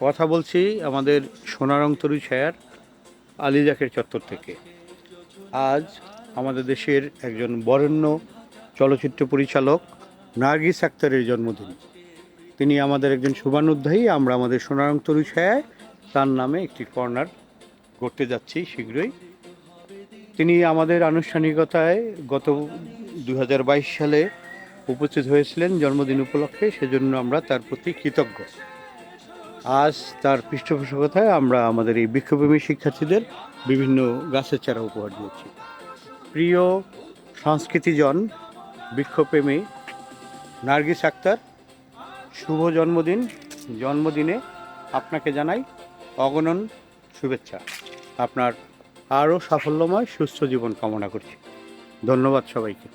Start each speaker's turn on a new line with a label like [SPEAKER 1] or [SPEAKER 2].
[SPEAKER 1] কথা বলছি আমাদের সোনারং তরু ছায়ার আলিজাকের চত্বর থেকে। আজ আমাদের দেশের একজন বরেণ্য চলচ্চিত্র পরিচালক নার্গিস আক্তারের জন্মদিন। তিনি আমাদের একজন শুভানুধ্যায়ী, আমরা আমাদের সোনারং তরু ছায়ায় তার নামে একটি কর্নার করতে যাচ্ছি শীঘ্রই। তিনি আমাদের আনুষ্ঠানিকতায় গত দুহাজার বাইশ সালে উপস্থিত হয়েছিলেন জন্মদিন উপলক্ষে, সেজন্য আমরা তার প্রতি কৃতজ্ঞ। আজ তার পৃষ্ঠপোষকতায় আমরা আমাদের এই বৃক্ষপ্রেমী শিক্ষার্থীদের বিভিন্ন গাছের চারা উপহার দিয়েছি। প্রিয় সংস্কৃতিজন বৃক্ষপ্রেমী নার্গিস আক্তার, শুভ জন্মদিন। জন্মদিনে আপনাকে জানাই অগণন শুভেচ্ছা। আপনার আরও সাফল্যময় সুস্থ জীবন কামনা করছি। ধন্যবাদ সবাইকে।